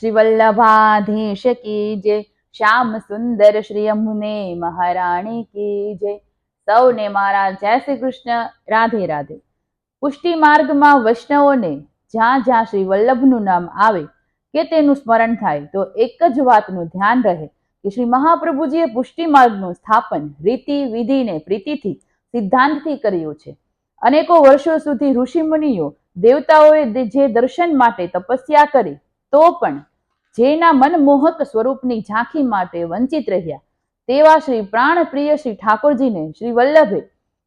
શ્રી કી જય શ્યામ સુંદર શ્રી અમુને મહારાણી કી જય સૌને મારા જય શ્રી કૃષ્ણ રાધે રાધે પુષ્ટિ માર્ગમાં વૈષ્ણવોને જ્યાં જ્યાં શ્રી વલ્લભનું નામ આવે કે તેનું સ્મરણ થાય, તો એક જ વાતનું ધ્યાન રહે કે શ્રી મહાપ્રભુજીએ પુષ્ટિ માર્ગનું સ્થાપન રીતિ વિધિને પ્રીતિથી સિદ્ધાંતથી કર્યું છે. અનેકો વર્ષો સુધી ઋષિ મુનિઓ દેવતાઓએ જે દર્શન માટે તપસ્યા કરી તો પણ જેના મનમોહક સ્વરૂપની ઝાંખી માટે વંચિત રહ્યા, તેવા શ્રી પ્રાણપ્રિય શ્રી ઠાકોરજીને શ્રી વલ્લભે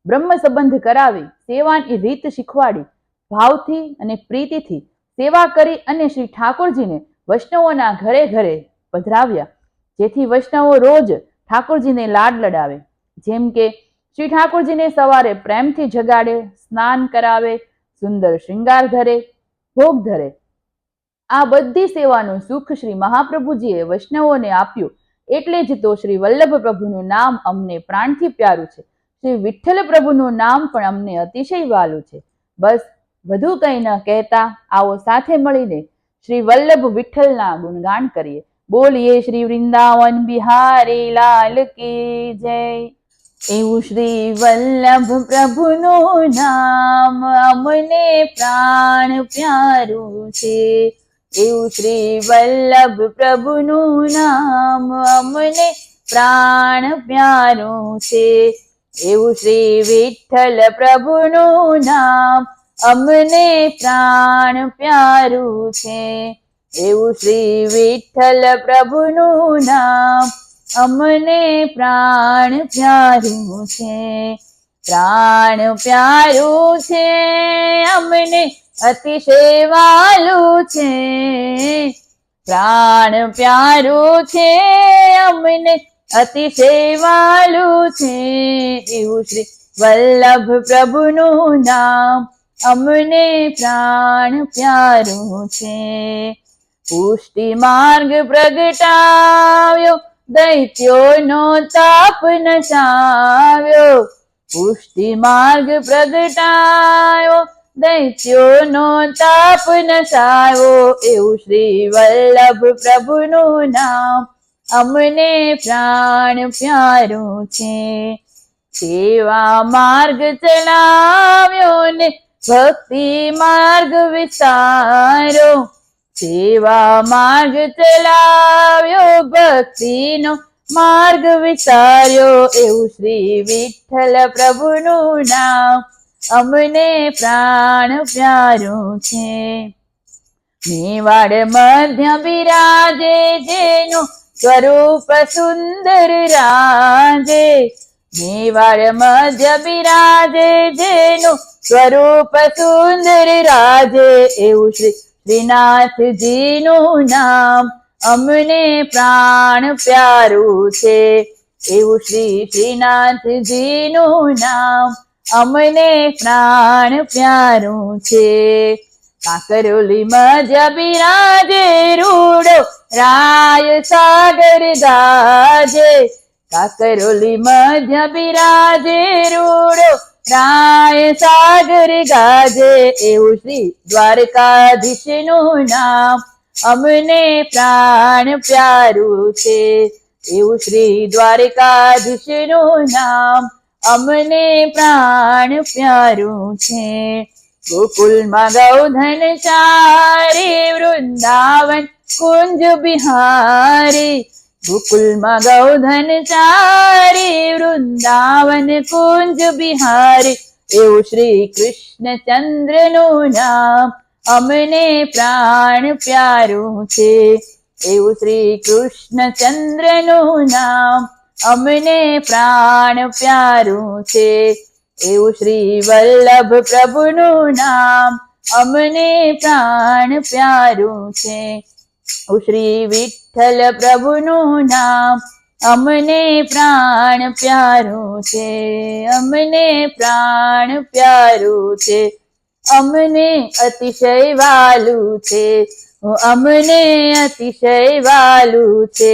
બ્રહ્મ સંબંધ કરાવી સેવાની રીત શીખવાડી, ભાવથી અને પ્રીતિથી સેવા કરી અને શ્રી ઠાકોરજીને વૈષ્ણવોના ઘરે ઘરે પધરાવ્યા, જેથી વૈષ્ણવો રોજ ઠાકોરજીને લાડ લડાવે. જેમ કે શ્રી ઠાકોરજીને સવારે પ્રેમથી જગાડે, સ્નાન કરાવે, સુંદર શૃંગાર ધરે, ભોગ ધરે આ બધી સેવાનું સુખ શ્રી મહાપ્રભુજીએ વૈષ્ણવોને આપ્યું. એટલે જ તો શ્રી વલ્લભ પ્રભુનું નામ અમને પ્રાણથી પ્યારું છે. શ્રી વિઠ્ઠલ પ્રભુનું નામ પણ અમને અતિશય વાલું છે. બસ, વધુ કંઈ ન કહેતા, આવો સાથે મળીને શ્રી વલ્લભ વિઠ્ઠલના ગુણગાન કરીએ. બોલીએ શ્રી વૃંદાવન બિહારી લાલ કી જય. એવું શ્રી વલ્લભ પ્રભુનું નામ અમને પ્રાણ પ્યારું છે. એવું શ્રી વલ્લભ પ્રભુનું નામ અમને પ્રાણ પ્યારું છે. એવું શ્રી વિઠ્ઠલ પ્રભુનું નામ અમને પ્રાણ પ્યારું છે. એવું શ્રી વિઠ્ઠલ પ્રભુનું નામ અમને પ્રાણ પ્યારું છે. પ્રાણ પ્યારું છે અમને અતિશય વાલું છે, પ્રાણ પ્યારું છે, અમને અતિશય વાલું છે. એવું શ્રી વલ્લભ પ્રભુનું નામ, અમને પ્રાણ પ્યારું છે. પુષ્ટિ માર્ગ પ્રગટાવ્યો, દૈત્યોનો તાપ નચાવ્યો પુષ્ટિ માર્ગ પ્રગટાયો દૈત્યોનો તાપ નસાવો એવું શ્રી વલ્લભ પ્રભુનું નામ. અમને પ્રાણ પ્યારું છે. સેવા માર્ગ ચલાવ્યો ને ભક્તિ માર્ગ વિસારો સેવા માર્ગ ચલાવ્યો, ભક્તિનો માર્ગ વિચાર્યો એવું શ્રી વિઠ્ઠલ પ્રભુનું નામ. અમને પ્રાણ પ્યારું છે. મેવાડ મધ્ય બિરાજે, જેનું સ્વરૂપ સુંદર રાજે. મેવાડ મધ્ય બિરાજે, જેનું સ્વરૂપ સુંદર રાજે. એવું શ્રી શ્રીનાથજીનું નામ અમને પ્રાણ પ્યારું છે. એવું શ્રી શ્રીનાથજીનું નામ અમને પ્રાણ પ્યારું છે. કાકરોલી મજા બિરાજે, રૂડો રાય સાગર ગાજે. કાકરોલી જ બિરાજે, રૂડો રાય સાગર ગાજે. એવું શ્રી દ્વારકાધીશનું નામ અમને પ્રાણ પ્યારું છે. એવું શ્રી દ્વારકાધીશનું નામ અમને પ્રાણ પ્યારું છે. ગોકુલમાં ગૌધન ચારી વૃંદાવન કુંજ બિહારી. ગોકુલમાં ગૌધન ચારી વૃંદાવન કુંજ બિહારી. એવું શ્રી કૃષ્ણચંદ્રનું નામ અમને પ્રાણ પ્યારું છે. એવું શ્રી કૃષ્ણચંદ્રનું નામ અમને પ્રાણ પ્યારું છે. એવું શ્રી વલ્લભ પ્રભુનું નામ અમને પ્રાણ પ્યારું છે. શ્રી વિઠ્ઠલ પ્રભુનું નામ અમને પ્રાણ પ્યારું છે. અમને પ્રાણ પ્યારું છે. અમને અતિશય વાલું છે. અમને અતિશય વાલું છે.